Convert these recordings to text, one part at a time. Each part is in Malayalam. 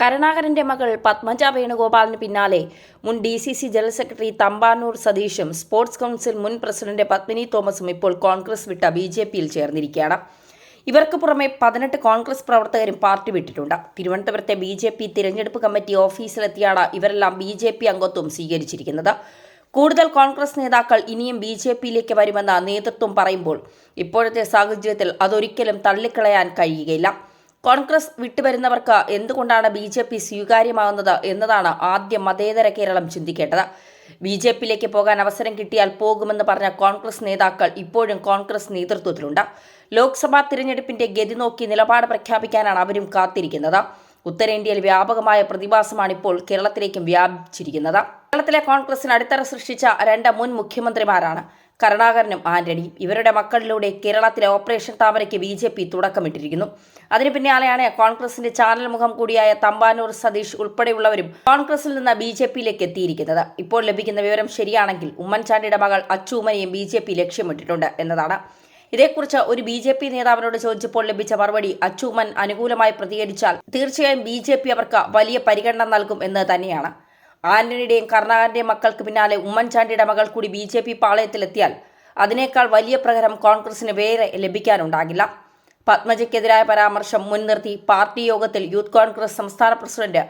കരുണാകരന്റെ മകൾ പത്മജ വേണുഗോപാലിന് പിന്നാലെ മുൻ D C C general secretary Thampanoor സതീഷും sports council മുൻ പ്രസിഡന്റ് പത്മിനി തോമസും ഇപ്പോൾ കോൺഗ്രസ് വിട്ട ബി ജെ പിയിൽ ചേർന്നിരിക്കുകയാണ്. ഇവർക്ക് പുറമെ പതിനെട്ട് കോൺഗ്രസ് പ്രവർത്തകരും പാർട്ടി വിട്ടിട്ടുണ്ട്. തിരുവനന്തപുരത്തെ ബി ജെ പി തിരഞ്ഞെടുപ്പ് കമ്മിറ്റി ഓഫീസിലെത്തിയാണ് ഇവരെല്ലാം ബി ജെ പി അംഗത്വം സ്വീകരിച്ചിരിക്കുന്നത്. കൂടുതൽ കോൺഗ്രസ് നേതാക്കൾ ഇനിയും ബി ജെ പിയിലേക്ക് വരുമെന്ന നേതൃത്വം പറയുമ്പോൾ ഇപ്പോഴത്തെ സാഹചര്യത്തിൽ അതൊരിക്കലും തള്ളിക്കളയാൻ കഴിയുകയില്ല. കോൺഗ്രസ് വിട്ടുവരുന്നവർക്ക് എന്തുകൊണ്ടാണ് ബി ജെ പി സ്വീകാര്യമാകുന്നത് എന്നതാണ് ആദ്യം മതേതര കേരളം ചിന്തിക്കേണ്ടത്. ബി ജെ പിയിലേക്ക് പോകാൻ അവസരം കിട്ടിയാൽ പോകുമെന്ന് പറഞ്ഞ കോൺഗ്രസ് നേതാക്കൾ ഇപ്പോഴും കോൺഗ്രസ് നേതൃത്വത്തിലുണ്ട്. ലോക്സഭാ തിരഞ്ഞെടുപ്പിന്റെ ഗതി നോക്കി നിലപാട് പ്രഖ്യാപിക്കാനാണ് അവരും കാത്തിരിക്കുന്നത്. ഉത്തരേന്ത്യയിൽ വ്യാപകമായ പ്രതിഭാസമാണ് ഇപ്പോൾ കേരളത്തിലേക്കും വ്യാപിച്ചിരിക്കുന്നത്. കേരളത്തിലെ കോൺഗ്രസിന് അടിത്തറ സൃഷ്ടിച്ച രണ്ട് മുൻ മുഖ്യമന്ത്രിമാരാണ്. കരുണാകരനും ആന്റണിയും ഇവരുടെ മക്കളിലൂടെ കേരളത്തിലെ ഓപ്പറേഷൻ താമരയ്ക്ക് ബി ജെ പി തുടക്കമിട്ടിരിക്കുന്നു. അതിന് പിന്നാലെയാണ് കോൺഗ്രസിന്റെ ചാനൽ മുഖം കൂടിയായ തമ്പാനൂർ സതീഷ് ഉൾപ്പെടെയുള്ളവരും കോൺഗ്രസിൽ നിന്ന് ബി ജെ പിയിലേക്ക് എത്തിയിരിക്കുന്നത്. ഇപ്പോൾ ലഭിക്കുന്ന വിവരം ശരിയാണെങ്കിൽ ഉമ്മൻചാണ്ടിയുടെ മകൾ അച്ചുമനെയും ബി ജെ പി ലക്ഷ്യമിട്ടിട്ടുണ്ട് എന്നതാണ്. ഇതേക്കുറിച്ച് ഒരു ബി ജെ പി നേതാവിനോട് ചോദിച്ചപ്പോൾ ലഭിച്ച മറുപടി അച്ചുമൻ അനുകൂലമായി പ്രതികരിച്ചാൽ തീർച്ചയായും ബി ജെ പി അവർക്ക് വലിയ പരിഗണന നൽകും എന്ന് തന്നെയാണ്. ആന്റണിയുടെയും കർണാകന്റെയും മക്കൾക്ക് പിന്നാലെ ഉമ്മൻചാണ്ടിയുടെ മകൾ കൂടി ബി ജെ പി പാളയത്തിലെത്തിയാൽ അതിനേക്കാൾ വലിയ പ്രകരം കോൺഗ്രസിന് വേറെ ലഭിക്കാനുണ്ടാകില്ല. പത്മജയ്ക്കെതിരായ പരാമർശം മുൻനിർത്തി പാർട്ടി യോഗത്തിൽ യൂത്ത് കോൺഗ്രസ് സംസ്ഥാന പ്രസിഡന്റ്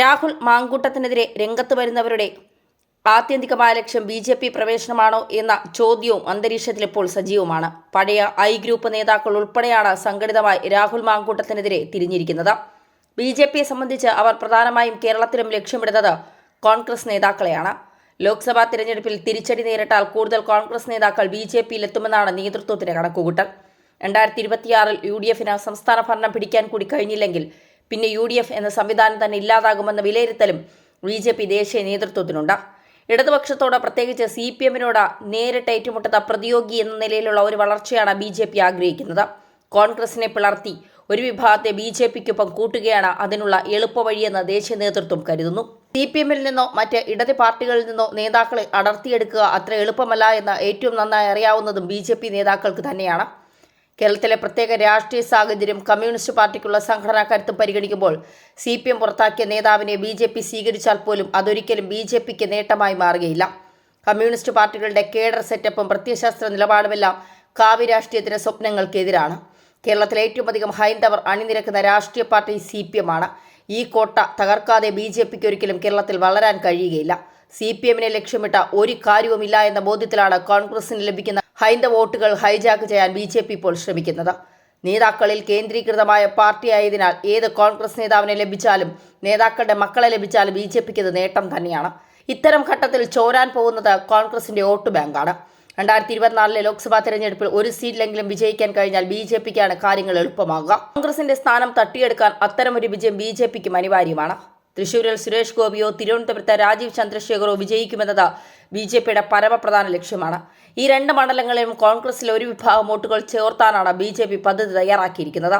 രാഹുൽ മാങ്കൂട്ടത്തിനെതിരെ രംഗത്ത് വരുന്നവരുടെ ആത്യന്തികമായ ലക്ഷ്യം ബി ജെ പി പ്രവേശനമാണോ എന്ന ചോദ്യവും അന്തരീക്ഷത്തിൽ ഇപ്പോൾ സജീവമാണ്. പഴയ ഐ ഗ്രൂപ്പ് നേതാക്കൾ ഉൾപ്പെടെയാണ് സംഘടിതമായി രാഹുൽ മാങ്കൂട്ടത്തിനെതിരെ തിരിഞ്ഞിരിക്കുന്നത്. ബി ജെ പിയെ സംബന്ധിച്ച് അവർ പ്രധാനമായും കേരളത്തിലും ലക്ഷ്യമിടുന്നത് കോൺഗ്രസ് നേതാക്കളെയാണ്. ലോക്സഭാ തിരഞ്ഞെടുപ്പിൽ തിരിച്ചടി നേരിട്ടാൽ കൂടുതൽ കോൺഗ്രസ് നേതാക്കൾ ബി ജെ പിയിലെത്തുമെന്നാണ് നേതൃത്വത്തിന്റെ കണക്കുകൂട്ടൽ. രണ്ടായിരത്തി ഇരുപത്തിയാറിൽ യു ഡി എഫിന് സംസ്ഥാന ഭരണം പിടിക്കാൻ കൂടി കഴിഞ്ഞില്ലെങ്കിൽ പിന്നെ യു ഡി എഫ് എന്ന സംവിധാനം തന്നെ ഇല്ലാതാകുമെന്ന വിലയിരുത്തലും ബി ജെ പി ദേശീയ നേതൃത്വത്തിനുണ്ട്. ഇടതുപക്ഷത്തോട് പ്രത്യേകിച്ച് സി പി എമ്മിനോട് നേരിട്ട് ഏറ്റുമുട്ടുന്ന പ്രതിയോഗി എന്ന നിലയിലുള്ള ഒരു വളർച്ചയാണ് ബി ജെ പി ആഗ്രഹിക്കുന്നത്. കോൺഗ്രസിനെ പിളർത്തി ഒരു വിഭാഗത്തെ ബി ജെ പിക്കൊപ്പം കൂട്ടുകയാണ് അതിനുള്ള എളുപ്പവഴിയെന്ന് ദേശീയ നേതൃത്വം കരുതുന്നു. സി പി എമ്മിൽ നിന്നോ മറ്റ് ഇടത് പാർട്ടികളിൽ നിന്നോ നേതാക്കളെ അടർത്തിയെടുക്കുക അത്ര എളുപ്പമല്ല എന്ന് ഏറ്റവും നന്നായി അറിയാവുന്നതും ബി ജെ പി നേതാക്കൾക്ക് തന്നെയാണ്. കേരളത്തിലെ പ്രത്യേക രാഷ്ട്രീയ സാഹചര്യം കമ്മ്യൂണിസ്റ്റ് പാർട്ടിക്കുള്ള സംഘടനാ കരുത്ത് പരിഗണിക്കുമ്പോൾ സി പി എം പുറത്താക്കിയ നേതാവിനെ ബി ജെ പി സ്വീകരിച്ചാൽ പോലും അതൊരിക്കലും ബി ജെ പിക്ക് നേട്ടമായി മാറുകയില്ല. കമ്മ്യൂണിസ്റ്റ് പാർട്ടികളുടെ കേഡർ സെറ്റപ്പും പ്രത്യയശാസ്ത്ര നിലപാടുമെല്ലാം കാവ്യ രാഷ്ട്രീയത്തിന് സ്വപ്നങ്ങൾക്കെതിരാണ്. കേരളത്തിലെ ഏറ്റവും അധികം ഹൈന്ദവർ അണിനിരക്കുന്ന രാഷ്ട്രീയ പാർട്ടി സി പി എം ആണ്. ഈ കോട്ട തകർക്കാതെ ബി ജെ പിക്ക് ഒരിക്കലും കേരളത്തിൽ വളരാൻ കഴിയുകയില്ല. സി പി എമ്മിനെ ലക്ഷ്യമിട്ട ഒരു കാര്യവുമില്ല എന്ന ബോധ്യത്തിലാണ് കോൺഗ്രസിന് ലഭിക്കുന്ന ഹൈന്ദവ വോട്ടുകൾ ഹൈജാക്ക് ചെയ്യാൻ ബി ജെ പി ഇപ്പോൾ ശ്രമിക്കുന്നത്. നേതാക്കളിൽ കേന്ദ്രീകൃതമായ പാർട്ടിയായതിനാൽ ഏത് കോൺഗ്രസ് നേതാവിനെ ലഭിച്ചാലും നേതാക്കളുടെ മക്കളെ ലഭിച്ചാലും ബി ജെ പിക്ക് ഇത് നേട്ടം തന്നെയാണ്. ഇത്തരം ഘട്ടത്തിൽ ചോരാൻ പോകുന്നത് കോൺഗ്രസിന്റെ വോട്ട് ബാങ്കാണ്. രണ്ടായിരത്തി ഇരുപത്തിനാലിലെ ലോക്സഭാ തെരഞ്ഞെടുപ്പിൽ ഒരു സീറ്റിലെങ്കിലും വിജയിക്കാൻ കഴിഞ്ഞാൽ ബി ജെ പിക്കാണ് കാര്യങ്ങൾ എളുപ്പമാകുക. കോൺഗ്രസിന്റെ സ്ഥാനം തട്ടിയെടുക്കാൻ അത്തരമൊരു വിജയം ബി ജെ പിക്കും അനിവാര്യമാണ്. തൃശൂരിൽ സുരേഷ് ഗോപിയോ തിരുവനന്തപുരത്ത് രാജീവ് ചന്ദ്രശേഖറോ വിജയിക്കുമെന്നത് ബി ജെ പിയുടെ പരമപ്രധാന ലക്ഷ്യമാണ്. ഈ രണ്ട് മണ്ഡലങ്ങളിലും കോൺഗ്രസിലെ ഒരു വിഭാഗം വോട്ടുകൾ ചേർത്താനാണ് ബി ജെ പി പദ്ധതി തയ്യാറാക്കിയിരിക്കുന്നത്.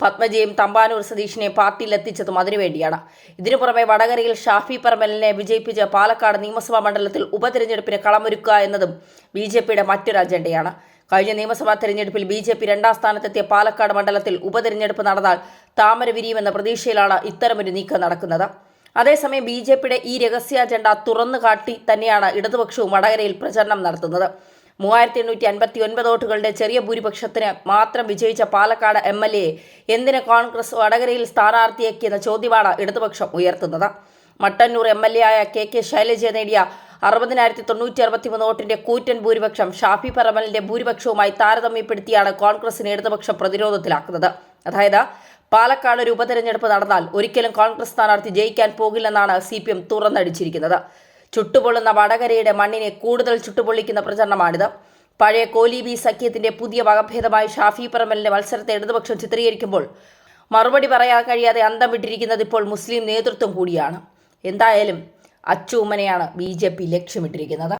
പത്മജയും തമ്പാനൂർ സതീഷിനെ പാർട്ടിയിൽ എത്തിച്ചതും അതിനുവേണ്ടിയാണ്. ഇതിനു പുറമെ വടകരയിൽ ഷാഫി പറമ്പലിനെ വിജയിപ്പിച്ച് പാലക്കാട് നിയമസഭാ മണ്ഡലത്തിൽ ഉപതെരഞ്ഞെടുപ്പിന് കളമൊരുക്കുക എന്നതും ബി ജെ പിയുടെ മറ്റൊരു അജണ്ടയാണ്. കഴിഞ്ഞ നിയമസഭാ തെരഞ്ഞെടുപ്പിൽ ബി ജെ പി രണ്ടാം സ്ഥാനത്തെത്തിയ പാലക്കാട് മണ്ഡലത്തിൽ ഉപതെരഞ്ഞെടുപ്പ് നടന്നാൽ താമര വിരിയുമെന്ന പ്രതീക്ഷയിലാണ് ഇത്തരമൊരു നീക്കം നടക്കുന്നത്. അതേസമയം ബി ജെ പിയുടെ ഈ രഹസ്യ അജണ്ട തുറന്നു കാട്ടി തന്നെയാണ് ഇടതുപക്ഷവും വടകരയിൽ പ്രചരണം നടത്തുന്നത്. മൂവായിരത്തി എണ്ണൂറ്റി അൻപത്തി ഒൻപത് വോട്ടുകളുടെ ചെറിയ ഭൂരിപക്ഷത്തിന് മാത്രം വിജയിച്ച പാലക്കാട് എം എൽ എ എന്തിന് കോൺഗ്രസ് വടകരയിൽ സ്ഥാനാർത്ഥിയാക്കിയെന്ന ചോദ്യമാണ് ഇടതുപക്ഷം ഉയർത്തുന്നത്. മട്ടന്നൂർ എം എൽ എ ആയ കെ കെ ശൈലജ നേടിയ അറുപതിനായിരത്തി തൊണ്ണൂറ്റി അറുപത്തിമൂന്ന് വോട്ടിന്റെ കൂറ്റൻ ഭൂരിപക്ഷം ഷാഫി പറമലിന്റെ ഭൂരിപക്ഷവുമായി താരതമ്യപ്പെടുത്തിയാണ് കോൺഗ്രസിനെ ഇടതുപക്ഷം പ്രതിരോധത്തിലാക്കുന്നത്. അതായത് പാലക്കാട് ഒരു ഉപതെരഞ്ഞെടുപ്പ് നടന്നാൽ ഒരിക്കലും കോൺഗ്രസ് സ്ഥാനാർത്ഥി ജയിക്കാൻ പോകില്ലെന്നാണ് സി പി എം തുറന്നടിച്ചിരിക്കുന്നത്. ചുട്ടുപൊള്ളുന്ന വടകരയുടെ മണ്ണിനെ കൂടുതൽ ചുട്ടുപൊള്ളിക്കുന്ന പ്രചരണമാണിത്. പഴയ കോലിബി സഖ്യത്തിന്റെ പുതിയ വകഭേദമായി ഷാഫി പറമ്പലിന്റെ മത്സരത്തെ ഇടതുപക്ഷം ചിത്രീകരിക്കുമ്പോൾ മറുപടി പറയാൻ കഴിയാതെ അന്തം വിട്ടിരിക്കുന്നത് ഇപ്പോൾ മുസ്ലിം നേതൃത്വം കൂടിയാണ്. എന്തായാലും അച്ചൂമ്മനെയാണ് ബി ജെ പി ലക്ഷ്യമിട്ടിരിക്കുന്നത്.